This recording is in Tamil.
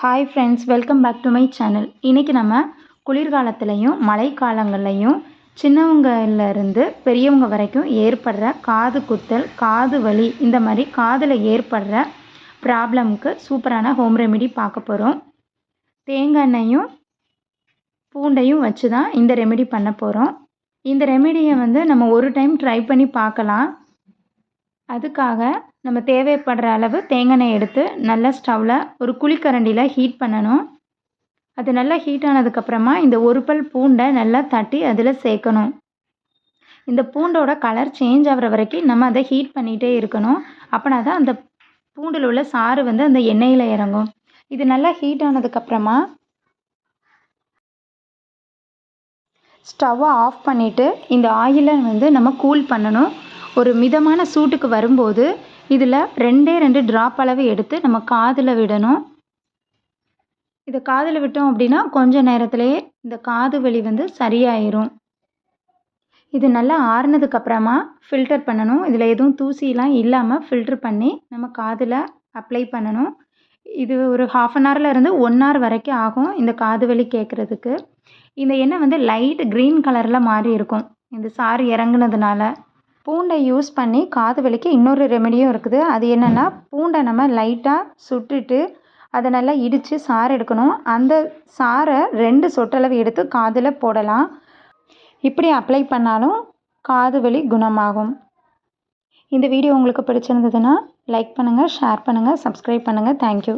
Hi friends welcome back to my channel இன்றைக்கி நம்ம குளிர்காலத்துலேயும் மழைக்காலங்கள்லையும் சின்னவங்கலேருந்து பெரியவங்க வரைக்கும் ஏற்படுற காது குத்தல் காது வலி இந்த மாதிரி காதில் ஏற்படுற ப்ராப்ளம்க்கு சூப்பரான ஹோம் ரெமெடி பார்க்க போகிறோம் தேங்காய் எண்ணெயும் பூண்டையும் வச்சு தான் இந்த ரெமெடி பண்ண போகிறோம் இந்த ரெமெடியை வந்து நம்ம ஒரு டைம் ட்ரை பண்ணி பார்க்கலாம். அதுக்காக நம்ம தேவைப்படுற அளவு தேங்காய் எடுத்து நல்லா ஸ்டவ்வில் ஒரு குழிக்கரண்டியில் ஹீட் பண்ணணும். அது நல்லா ஹீட் ஆனதுக்கப்புறமா இந்த ஒரு பல் பூண்டை நல்லா தட்டி அதில் சேர்க்கணும். இந்த பூண்டோட கலர் சேஞ்ச் ஆகிற வரைக்கும் நம்ம அதை ஹீட் பண்ணிகிட்டே இருக்கணும். அப்போனா தான் அந்த பூண்டில் உள்ள சாறு வந்து அந்த எண்ணெயில் இறங்கும். இது நல்லா ஹீட் ஆனதுக்கப்புறமா ஸ்டவ்வை ஆஃப் பண்ணிவிட்டு இந்த ஆயிலை வந்து நம்ம கூல் பண்ணணும். ஒரு மிதமான சூட்டுக்கு வரும்போது இதில் ரெண்டே ரெண்டு ட்ராப் அளவு எடுத்து நம்ம காதில் விடணும். இதை காதில் விட்டோம் அப்படின்னா கொஞ்ச நேரத்திலேயே இந்த காது வலி வந்து சரியாயிரும். இது நல்லா ஆறுனதுக்கப்புறமா ஃபில்டர் பண்ணணும். இதில் எதுவும் தூசிலாம் இல்லாமல் ஃபில்ட்ரு பண்ணி நம்ம காதில் அப்ளை பண்ணணும். இது ஒரு ஹாஃப் அன் ஹவரில் இருந்து ஒன் ஹவர் வரைக்கும் ஆகும் இந்த காது வலி கேட்குறதுக்கு இந்த எண்ணெய் வந்து லைட் க்ரீன் கலரில் மாறி இருக்கும். இந்த சாறு இறங்குனதுனால. பூண்டை யூஸ் பண்ணி காது வலிக்கு இன்னொரு ரெமெடியும் இருக்குது. அது என்னென்னா பூண்டை நம்ம லைட்டாக சுட்டுட்டு அதை நல்லா இடித்து சாறு எடுக்கணும். அந்த சாறை ரெண்டு சொட்டளவு எடுத்து காதில் போடலாம். இப்படி அப்ளை பண்ணாலும் காது வலி குணமாகும். இந்த வீடியோ உங்களுக்கு பிடிச்சிருந்ததுன்னா லைக் பண்ணுங்கள் ஷேர் பண்ணுங்கள் சப்ஸ்கிரைப் பண்ணுங்கள் தேங்க்யூ